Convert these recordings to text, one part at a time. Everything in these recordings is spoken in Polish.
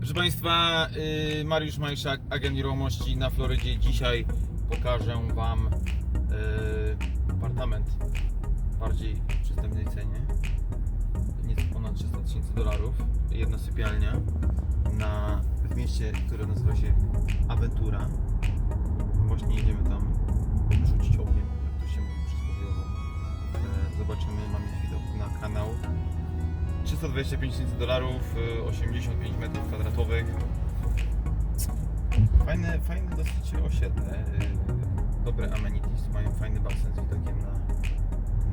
Proszę Państwa, y, Mariusz Majszak, agent nieruchomości na Florydzie. Dzisiaj pokażę Wam y, apartament w bardziej przystępnej cenie. Nieco ponad 300 tysięcy dolarów. Jedna sypialnia na, w mieście, które nazywa się Aventura. Właśnie jedziemy tam rzucić okiem, jak to się mówi przysłowiowo. E, Zobaczymy, mamy widok. 325 tysięcy dolarów, y, 85 metrów kwadratowych. Fajne, fajne dosyć osiedle. y, Dobre amenities, mają fajny basen z widokiem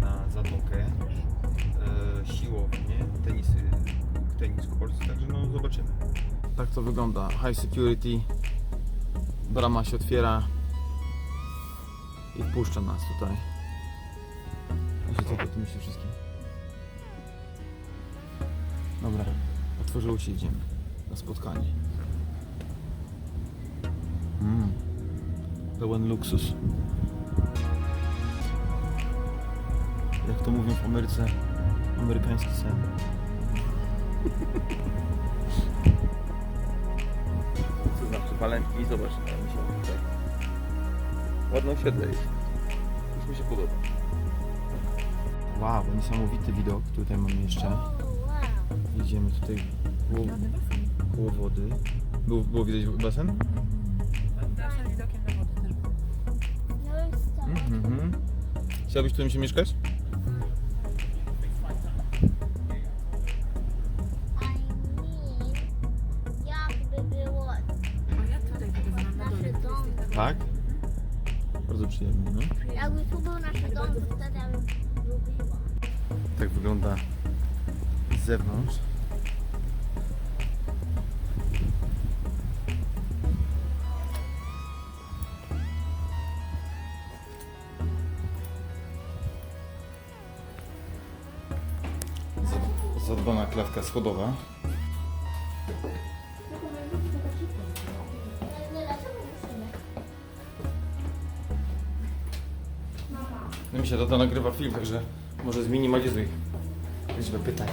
na, na zatokę. y, Siłownie, tenisy, tenis courts, także no zobaczymy. Tak to wygląda. High security. Brama się otwiera i wpuszcza nas tutaj. Wiecie co po tym myśli wszystkim? Dobra, otworzyło się, idziemy na spotkanie. Mm. Pełen luksus. Jak to mówią w Ameryce, amerykański sen. Co znaczy walentki? Zobacz, ja mi się tutaj. Ładne osiedle jest. Już mi się podoba. Wow, niesamowity widok. Tutaj mamy jeszcze. Jedziemy tutaj koło, koło wody. Było, było widać basen? Zawsze widokiem na wodę też było. Mhm. Chciałbyś tu mi się mieszkać? A ja tutaj pokazałam na dole. tu taka- Tak. Bardzo przyjemnie, no. Jakby tu był nasz dom, to wtedy ja bym lubiła. Tak wygląda z zewnątrz. Zadbana klatka schodowa. No mi się tata nagrywa film, także może zminimalizuj liczbę pytań.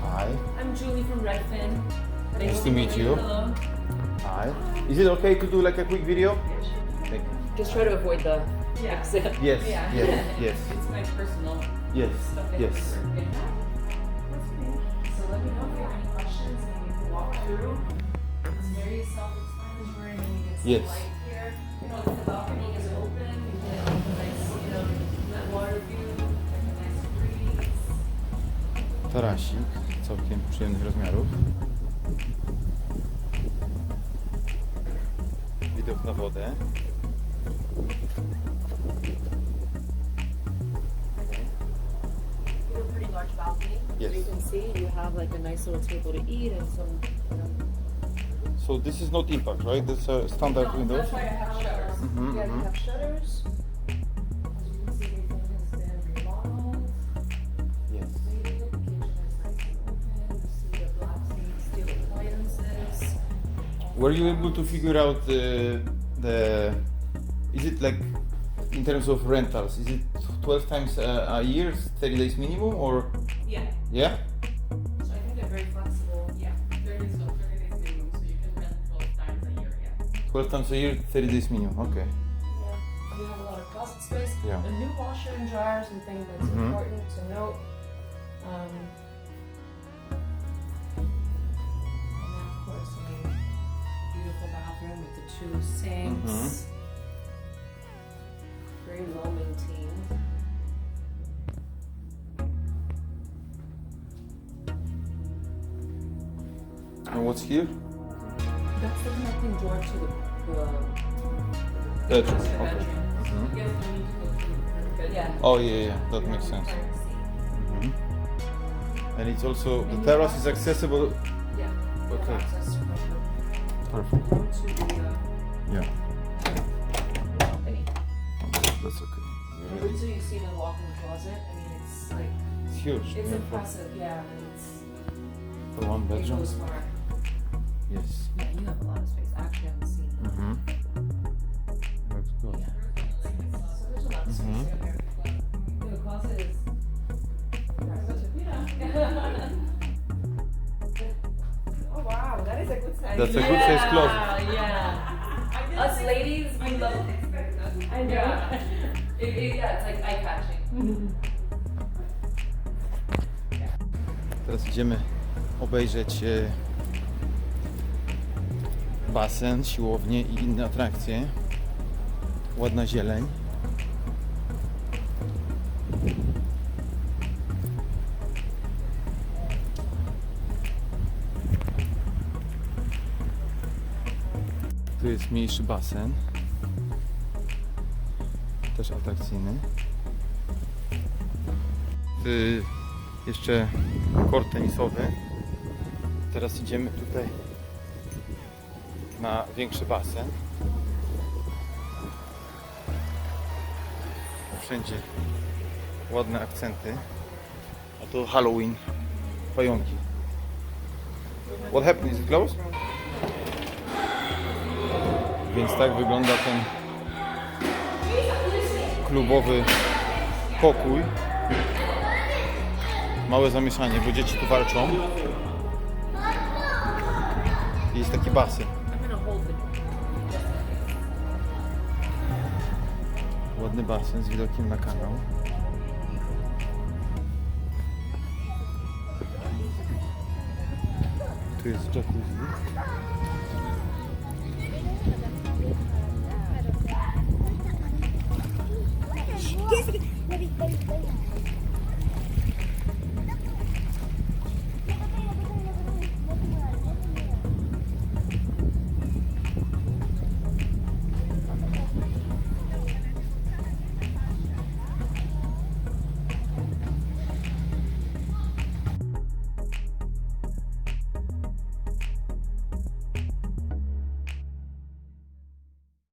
Hi. I'm Julie from Redfin. Nice to meet you. Hello. Hi. Is it okay to do like a quick video? Thank you. Just try to avoid the Yeah. Yes, exit. Yeah. yes, yes, It's my personal yes, yes. Yes. light. Tarasik całkiem przyjemnych rozmiarów. Widok na wodę. Large balcony. Yes. So you can see you have like a nice little table to eat and some, you know, So this is not impact, right? That's a standard No, windows. That's why I have shutters. Mhm, Yeah, mhm. have shutters. As you can see, everything has been remodeled. Yes. The kitchen is nice and open. You see the black steel appliances. Were you able to figure out the, the is it like in terms of rentals? Is it 12 times a, a year, 30 days minimum, or Yeah, yeah? so I think they're very flexible. Yeah, thirty is thirty days minimum, so you can rent twelve times a year. Yeah. 12 times a year, 30 days minimum. Okay. Yeah. You have a lot of closet space. Yeah. A new washer and dryers and things that's Mhm. important to note. Um, and then of course, I mean, beautiful bathroom with the two sinks. Mhm. Very well And what's here? That's the connecting door to the, the Bedroom. master Okay. bedroom. You guys don't need to go through, but yeah. Oh yeah, yeah, that makes sense. Privacy. Mhm. And it's also the terrace is accessible. Yeah. Okay. the Perfect. the uh, Yeah. That's okay. And till you see the walk-in closet. I mean, it's like It's huge. it's impressive. Yeah, it's for one bedroom. Yes. Yeah, you have a lot of space. Actually, I haven't seen. that. Mm-hmm. That's good. Yeah. So there's a lot of space Mhm. in there. The closet is. Yeah. That's a good size closet. Yeah. Us ladies, we love. I know. Yeah. It, it, yeah, it's like eye catching. Teraz idziemy obejrzeć e, basen, siłownię i inne atrakcje. Ładna zieleń. Tu jest mniejszy basen. Też atrakcyjny. Y, jeszcze kort tenisowy. Teraz idziemy tutaj na większy basen. Wszędzie ładne akcenty. A to Halloween. Pająki. What happened? Is it closed? Więc tak wygląda ten klubowy pokój. Małe zamieszanie, bo dzieci tu walczą. Jest taki basen. Ładny basen z widokiem na kanał. Tu jest jacuzzi. Yes, baby.